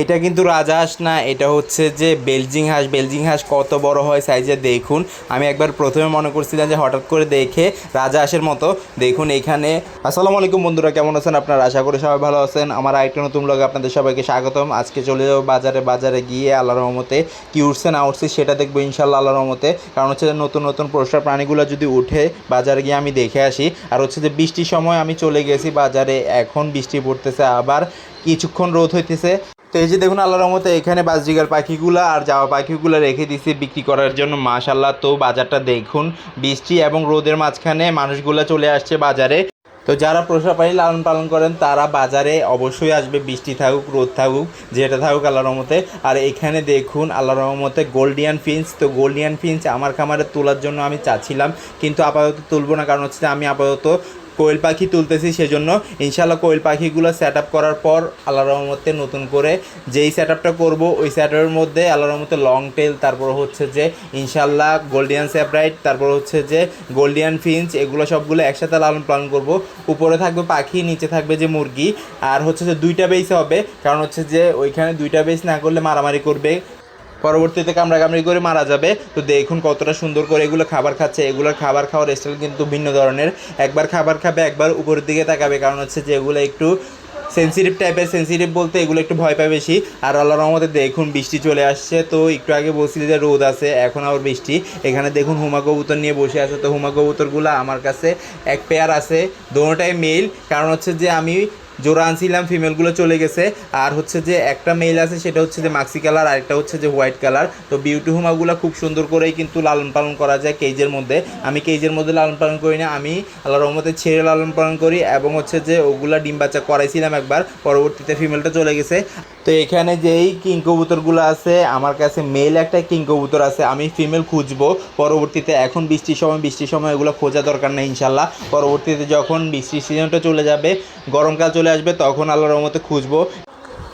এটা কিন্তু রাজহাঁস না, এটা হচ্ছে যে বেলজিং হাঁস। বেলজিং হাঁস কত বড় হয় সাইজে দেখুন। আমি একবার প্রথমে মনে করছিলাম যে হঠাৎ করে দেখে রাজহাঁসের মতো। দেখুন এখানে। আসসালামু আলাইকুম বন্ধুরা, কেমন আছেন আপনারা? আশা করি সবাই ভালো আছেন। আমার আরেকটা নতুন লোক আপনাদের সবাইকে স্বাগতম। আজকে চলে যাব বাজারে বাজারে গিয়ে আল্লাহ রহমতে কি উঠছে না উঠছে, সেটা দেখব ইনশাল্লাহ আল্লাহ রহমতে। কারণ হচ্ছে যে নতুন নতুন পোস্টার প্রাণীগুলো যদি উঠে বাজারে গিয়ে আমি দেখে আসি। আর হচ্ছে যে বৃষ্টির সময় আমি চলে গেছি বাজারে, এখন বৃষ্টি পড়তেছে, আবার কিছুক্ষণ রোদ হইতেছে। তো এই যে দেখুন আল্লাহ রহমতে এখানে বাজরিগার পাখিগুলো আর যাওয়া পাখিগুলো রেখে দিছি বিক্রি করার জন্য। মাশাল্লাহ তো বাজারটা দেখুন, বৃষ্টি এবং রোদের মাঝখানে মানুষগুলো চলে আসছে বাজারে। তো যারা পোষা পাখি লালন পালন করেন, তারা বাজারে অবশ্যই আসবে, বৃষ্টি থাকুক, রোদ থাকুক, যেটা থাকুক আল্লাহ রহমতে। আর এখানে দেখুন আল্লাহ রহমতে গোল্ডিয়ান ফিন্স তো গোল্ডিয়ান ফিন্স আমার খামারে তোলার জন্য আমি চাচ্ছিলাম, কিন্তু আপাতত তুলবো না, কারণ হচ্ছে আমি আপাতত কোয়েল পাখি তুলতেছি সেজন্য। ইনশাল্লাহ কোয়েল পাখিগুলো সেট আপ করার পর আল্লাহ রহমতে নতুন করে যেই সেট আপটা করব, ওই সেট আপের মধ্যে আল্লাহ রহমতে লং টেল তারপর হচ্ছে যে ইনশাল্লাহ গোল্ডিয়ান স্যাপ্রাইট তারপর হচ্ছে যে গোল্ডিয়ান ফিঞ্চ এগুলো সবগুলো একসাথে লালন পালন করব। উপরে থাকবে পাখি, নিচে থাকবে যে মুরগি, আর হচ্ছে যে দুইটা বেস হবে, কারণ হচ্ছে যে ওইখানে দুইটা বেস না করলে মারামারি করবে। পরবর্তীতে কামড়াকামড়ি করে মারা যাবে। তো দেখুন কতটা সুন্দর করে এগুলো খাবার খাচ্ছে। এগুলোর খাবার খাওয়ার স্টাইল কিন্তু ভিন্ন ধরনের। একবার খাবার খাবে, একবার উপরের দিকে তাকাবে। কারণ হচ্ছে যে এগুলো একটু সেন্সিটিভ টাইপের সেন্সিটিভ বলতে এগুলো একটু ভয় পায় বেশি। আর আল্লাহর রহমতে দেখুন বৃষ্টি চলে আসছে। তো একটু আগে বলছিল যে রোদ আছে, এখন আবার বৃষ্টি। এখানে দেখুন হুমা কবুতর নিয়ে বসে আছে। তো হুমা কবুতরগুলো আমার কাছে এক পেয়ার আছে। দোনোটাই মেল কারণ হচ্ছে যে আমি জোড়া আনছিলাম ফিমেলগুলো চলে গেছে। আর হচ্ছে যে একটা মেল আছে, সেটা হচ্ছে যে মাক্সি কালার আর একটা হচ্ছে যে হোয়াইট কালার তো বিউটি হুমাগুলো খুব সুন্দর করেই কিন্তু লালন পালন করা যায় কেজের মধ্যে। আমি কেজের মধ্যে লালন পালন করি না, আমি আল্লাহ রহমতে ছেড়ে লালন পালন করি এবং হচ্ছে যে ওগুলা ডিম বাচ্চা করাইছিলাম একবার, পরবর্তীতে ফিমেলটা চলে গেছে। তো এখানে যেই কিং কবুতরগুলো আছে, আমার কাছে মেল একটা কিং কবুতর আছে, আমি ফিমেল খুঁজবো। পরবর্তীতে এখন বৃষ্টির সময় বৃষ্টির সময় এগুলো খোঁজা দরকার নেই ইনশাল্লাহ পরবর্তীতে যখন বৃষ্টির সিজনটা চলে যাবে, গরমকাল চলে আসবে তখন আল্লাহর রহমতে খুঁজবো।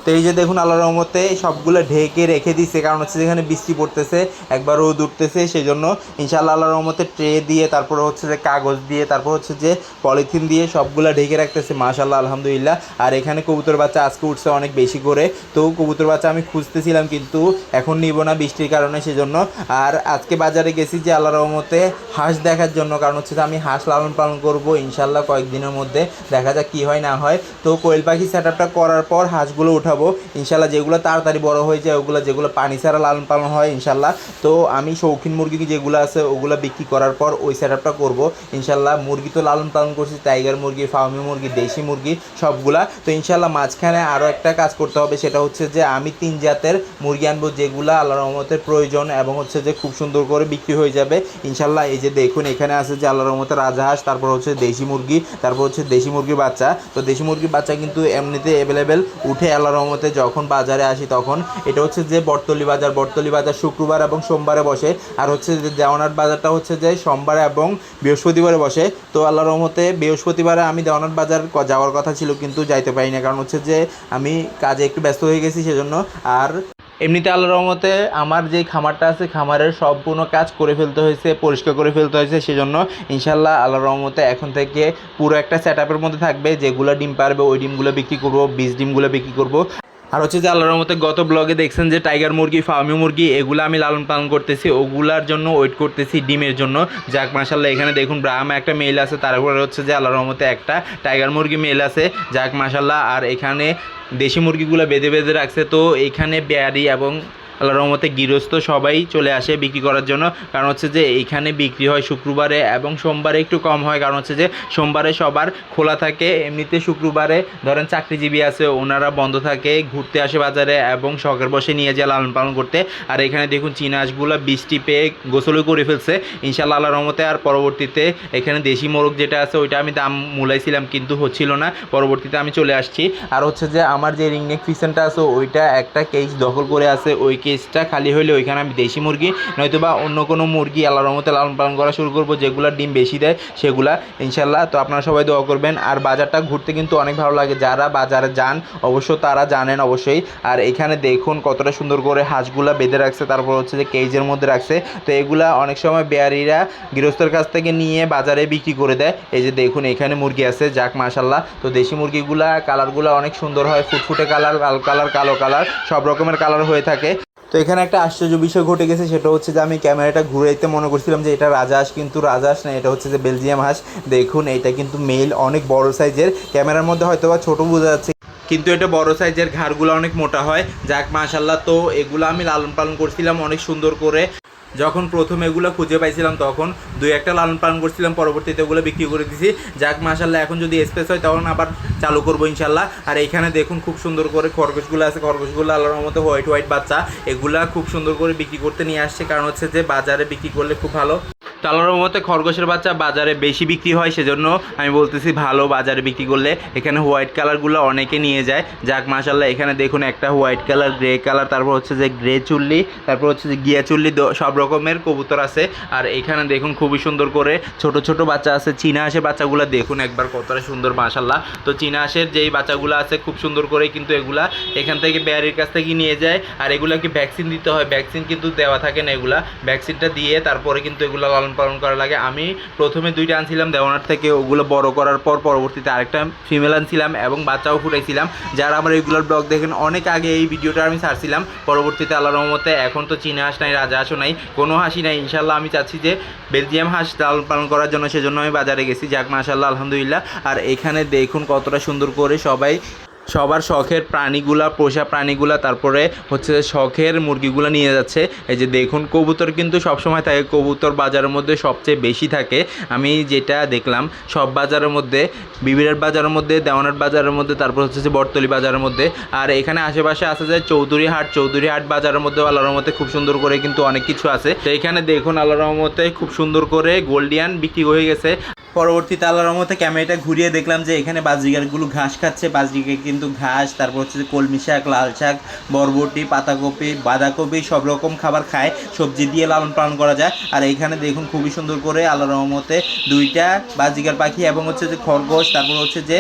তো এই যে দেখুন আল্লাহর রহমতে সবগুলো ঢেকে রেখে দিচ্ছে কারণ হচ্ছে যেখানে বৃষ্টি পড়তেছে, একবার রোদ উঠতেছে সেই জন্য ইনশাআল্লাহ আল্লাহ রহমতে ট্রে দিয়ে, তারপর হচ্ছে যে কাগজ দিয়ে, তারপর হচ্ছে যে পলিথিন দিয়ে সবগুলো ঢেকে রাখতেছে মাশাল্লাহ আলহামদুলিল্লাহ। আর এখানে কবুতর বাচ্চা আজকে উঠছে অনেক বেশি করে। তো কবুতর বাচ্চা আমি খুঁজতেছিলাম কিন্তু এখন নিব না বৃষ্টির কারণে, সেজন্য। আর আজকে বাজারে গেছি যে আল্লাহর রহমতে হাঁস দেখার জন্য, কারণ হচ্ছে যে আমি হাঁস লালন পালন করব ইনশাল্লাহ কয়েকদিনের মধ্যে। দেখা যাক কী হয়, না হয়। তো কোয়েল পাখি সেট করার পর হাঁসগুলো উঠাবো ইনশাল্লাহ যেগুলো তাড়াতাড়ি বড় হয়ে যায়, ওগুলো যেগুলো পানি ছাড়া লালন পালন হয়, ইনশাল্লাহ। তো আমি শৌখিন মুরগি যেগুলো আছে, ওগুলো বিক্রি করার পর ওই সেট আপটা করব। ইনশাল্লাহ মুরগি তো লালন পালন করছি টাইগার মুরগি ফার্মি মুরগি, দেশি মুরগি, সবগুলা। তো ইনশাল্লাহ মাঝখানে আরও একটা কাজ করতে হবে, সেটা হচ্ছে যে আমি তিন জাতের মুরগি আনব, যেগুলো আল্লাহ রহমতের প্রয়োজন এবং হচ্ছে যে খুব সুন্দর করে বিক্রি হয়ে যাবে। ইনশাল্লাহ এই যে দেখুন, এখানে আছে যে আল্লাহ রহমতের রাজহাঁস তারপর হচ্ছে দেশি মুরগি, তারপর হচ্ছে দেশি মুরগির বাচ্চা। তো দেশি মুরগির বাচ্চা কিন্তু এমনিতে অ্যাভেলেবেল উঠে আল্লাহ রহমতে যখন বাজারে আসি তখন এটা হচ্ছে যে বটতলি বাজার বটতলি বাজার শুক্রবার এবং সোমবারে বসে। আর হচ্ছে যে দেওয়ানাট বাজারটা হচ্ছে যে সোমবার এবং বৃহস্পতিবারে বসে। তো আল্লাহ রহমতে বৃহস্পতিবারে আমি দেওয়ানাট বাজার যাওয়ার কথা ছিল কিন্তু যাইতে পারি না কারণ হচ্ছে যে আমি কাজে একটু ব্যস্ত হয়ে গেছি সেজন্য। আর এমনিতে আল্লাহ রহমতে আমার যে খামারটা আছে, খামারের সম্পূর্ণ কাজ করে ফেলতে হয়েছে, পরিষ্কার করে ফেলতে হয়েছে, সেজন্য ইনশাল্লাহ আল্লাহ রহমতে এখন থেকে পুরো একটা সেট মধ্যে থাকবে, যেগুলো ডিম পারবে, ওই ডিমগুলো বিক্রি করব, বীজ ডিমগুলো বিক্রি করব। আর হচ্ছে যে আল্লাহর মতে গত ব্লগে দেখছেন যে টাইগার মুরগি ফার্মি মুরগি, এগুলো আমি লালন পালন করতেছি। ওগুলার জন্য ওয়েট করতেছি ডিমের জন্য। যাক মাসাল্লাহ এখানে দেখুন ব্রাহ্মা একটা মেল আছে, তারপরে হচ্ছে যে আল্লাহর মতে একটা টাইগার মুরগি মেল আছে। যাক মাসাল্লাহ আর এখানে দেশি মুরগিগুলো বেঁধে বেঁধে রাখছে। তো এখানে বেয়ারি এবং আল্লাহ রহমতে গৃহস্থ সবাই চলে আসে বিক্রি করার জন্য। কারণ হচ্ছে যে এইখানে বিক্রি হয় শুক্রবারে এবং সোমবারে একটু কম হয়। কারণ হচ্ছে যে সোমবারে সবার খোলা থাকে। এমনিতে শুক্রবারে ধরেন চাকরিজীবী আছে, ওনারা বন্ধ থাকে, ঘুরতে আসে বাজারে এবং শখের বসে নিয়ে যায় লালন পালন করতে। আর এখানে দেখুন চীনা বৃষ্টি পেয়ে গোসলও করে ফেলছে। ইনশাল্লাহ আল্লাহ রহমতে আর পরবর্তীতে এখানে দেশি মোরগ যেটা আছে, ওইটা আমি দাম মূলাইছিলাম কিন্তু হচ্ছিল না। পরবর্তীতে আমি চলে আসছি। আর হচ্ছে যে আমার যে রিংনেক ফিশনটা আছে, ওইটা একটা কেজ দখল করে আছে। ওই কেসটা খালি হলে ওইখানে আমি দেশি মুরগি নয়তো বা অন্য কোনো মুরগি আল্লাহর রহমতে লালন পালন করা শুরু করব, যেগুলো ডিম বেশি দেয় সেগুলা ইনশাল্লাহ তো আপনারা সবাই দোয়া করবেন। আর বাজারটা ঘুরতে কিন্তু অনেক ভালো লাগে। যারা বাজারে যান, অবশ্য তারা জানেন অবশ্যই। আর এখানে দেখুন কতটা সুন্দর করে হাঁসগুলা বেঁধে রাখছে। তারপর হচ্ছে যে কেজের মধ্যে রাখছে। তো এগুলা অনেক সময় বেয়ারিরা গৃহস্থের কাছ থেকে নিয়ে বাজারে বিক্রি করে দেয়। এই যে দেখুন, এখানে মুরগি আছে, যাক মাশাল্লাহ তো দেশি মুরগিগুলা কালারগুলো অনেক সুন্দর হয়। ফুটফুটে কালার লাল কালার কালো কালার সব রকমের কালার হয়ে থাকে। তো এখানে একটা আশ্চর্য বিষয় ঘটে গেছে, সেটা হচ্ছে যে আমি ক্যামেরাটা ঘুরে ঘুরাইতে মনে করছিলাম যে এটা রাজা হাঁস, কিন্তু রাজহাঁস না, এটা হচ্ছে যে বেলজিয়াম হাঁস। দেখুন এটা কিন্তু মেল অনেক বড় সাইজের ক্যামেরার মধ্যে হয়তো বা ছোটো বোঝা যাচ্ছে। কিন্তু এটা বড় সাইজের ঘাড়গুলো অনেক মোটা হয়। যাক মাশাল্লাহ তো এগুলো আমি লালন পালন করছিলাম অনেক সুন্দর করে। যখন প্রথম এগুলো খুঁজে পাইছিলাম তখন দুই একটা লালন পালন করছিলাম, পরবর্তীতে ওগুলো বিক্রি করে দিছি। যাক মাশাল্লাহ এখন যদি স্পেস হয় তখন আবার চালু করব ইনশাল্লাহ আর এখানে দেখুন খুব সুন্দর করে খরগোশগুলো আছে। খরগোশগুলো আল্লাহর মতো হোয়াইট হোয়াইট বাচ্চা। এগুলা খুব সুন্দর করে বিক্রি করতে নিয়ে আসছে। কারণ হচ্ছে যে বাজারে বিক্রি করলে খুব ভালো। আল্লাহর মতে খরগোশের বাচ্চা বাজারে বেশি বিক্রি হয়, সেজন্য আমি বলতেছি ভালো বাজারে বিক্রি করলে এখানে হোয়াইট কালারগুলো অনেকে নিয়ে যায়। যাক মাশাল্লাহ এখানে দেখুন একটা হোয়াইট কালার গ্রে কালার তারপর হচ্ছে যে গ্রে চুল্লি, তারপর হচ্ছে যে গিয়া চুল্লি সব রকমের কবুতর আছে। আর এখানে দেখুন খুবই সুন্দর করে ছোট ছোট বাচ্চা আছে চীনা হাঁসের বাচ্চাগুলো দেখুন একবার কতটা সুন্দর মাশাল্লাহ তো চীনা হাঁসের যেই বাচ্চাগুলো আছে, খুব সুন্দর করে কিন্তু এগুলা এখান থেকে বেয়ারির কাছ থেকে নিয়ে যায়। আর এগুলাকে ভ্যাকসিন দিতে হয় ভ্যাকসিন কিন্তু দেওয়া থাকে না এগুলা। ভ্যাকসিনটা দিয়ে তারপরে কিন্তু এগুলো লালন পালন করা লাগে। আমি প্রথমে দুইটা আনছিলাম দেওয়ানার থেকে ওগুলো বড় করার পর পরবর্তীতে আরেকটা ফিমেল আনছিলাম এবং বাচ্চাও ফুটাইছিলাম। যারা আমার রেগুলার ব্লগ দেখেন, অনেক আগে এই ভিডিওটা আমি ছাড়ছিলাম। পরবর্তীতে আল্লাহ রহমতে এখন তো চীনা হাঁস নাই, রাজা হাঁসও নাই, কোনো হাসি নাই। ইনশাল্লাহ আমি চাচ্ছি যে বেলজিয়াম হাঁস লালন পালন করার জন্য, সেজন্য আমি বাজারে গেছি। যাক মাশাল্লাহ আলহামদুলিল্লাহ। আর এখানে দেখুন কতটা সুন্দর করে সবাই সবার শখের প্রাণীগুলা, পোষা প্রাণীগুলা, তারপরে হচ্ছে শখের মুরগিগুলো নিয়ে যাচ্ছে। এই যে দেখুন, কবুতর কিন্তু সবসময় থাকে। কবুতর বাজারের মধ্যে সবচেয়ে বেশি থাকে। আমি যেটা দেখলাম, সব বাজারের মধ্যে, বিবিরের বাজারের মধ্যে, দেওয়ানের বাজারের মধ্যে, তারপর হচ্ছে যে বটতলি বাজারের মধ্যে। আর এখানে আশেপাশে আছে যে চৌধুরী হাট। চৌধুরী হাট বাজারের মধ্যে আল্লাহর রহমতে খুব সুন্দর করে কিন্তু অনেক কিছু আছে। তো এখানে দেখুন, আল্লাহর রহমতে খুব সুন্দর করে গোল্ডিয়ান বিক্রি হয়ে গেছে। পরবর্তীতে আল্লাহর রহমতে ক্যামেরাটা ঘুরিয়ে দেখলাম যে এখানে বাজরিগারগুলো ঘাস খাচ্ছে। বাজরিকে কিন্তু ঘাস, তারপর হচ্ছে কলমি শাক, লাল শাক, বরবটি, পাতাকপি, বাঁধাকপি, সব রকম খাবার খায়। সবজি দিয়ে লালন পালন করা যায়। আর এখানে দেখুন খুবই সুন্দর করে আল্লাহর রহমতে দুইটা বাজিগার পাখি এবং হচ্ছে যে খরগোশ, তারপর হচ্ছে যে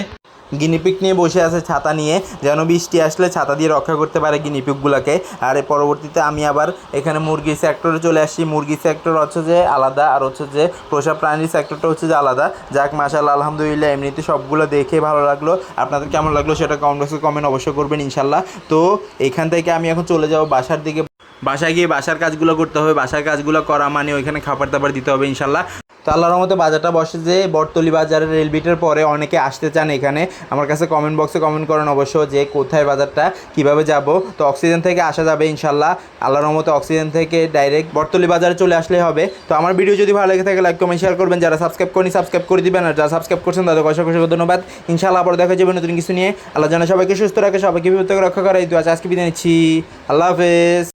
গিনিপিক নিয়ে বসে আছে ছাতা নিয়ে। যেন বৃষ্টি আসলে ছাতা দিয়ে রক্ষা করতে পারে গিনিপিকগুলোকে আর পরবর্তীতে আমি আবার এখানে মুরগি সেক্টরে চলে আসছি। মুরগি সেক্টর হচ্ছে যে আলাদা, আর হচ্ছে যে পোষা প্রাণীর সেক্টরটা হচ্ছে যে আলাদা। যাক মাশাল্লাহ আলহামদুলিল্লাহ, এমনিতে সবগুলো দেখে ভালো লাগল। আপনাদের কেমন লাগল সেটা কমেন্ট বক্সে কমেন্ট অবশ্যই করবেন ইনশাল্লাহ তো এখান থেকে আমি এখন চলে যাব বাসার দিকে। বাসায় গিয়ে বাসার কাজগুলো করতে হবে, বাসার কাজগুলো করা মানে ওইখানে খাবার দাবার দিতে হবে ইনশাল্লাহ। তো আল্লাহর মতো বাজারটা বসে যে বটতলি বাজারের রেলবিটের পরে অনেকে আসতে চান এখানে, আমার কাছে কমেন্ট বক্সে কমেন্ট করেন অবশ্য যে কোথায় বাজারটা, কীভাবে যাব। তো অক্সিজেন থেকে আসা যাবে ইনশাল্লাহ। আল্লাহর মতো অক্সিজেন থেকে ডাইরেক্ট বটতলি বাজারে চলে আসলেই হবে। তো আমার ভিডিও যদি ভালো লেগে থাকে লাইক কমেন্ট শেয়ার করবেন। যারা সাবস্ক্রাইব করেনি সাবস্ক্রাইব করে দিবেন। আর যারা সাবস্ক্রাইব করছেন, তাদের অসংখ্য অসংখ্য ধন্যবাদ। ইনশাল্লাহ আবার দেখা যাবে নতুন কিছু নিয়ে। আল্লাহ জানা সবাইকে সুস্থ রাখে, সবাইকে বিপদ রক্ষা করে। এই দু আজকে বিদায় নিচ্ছি। আল্লাহ হাফেজ।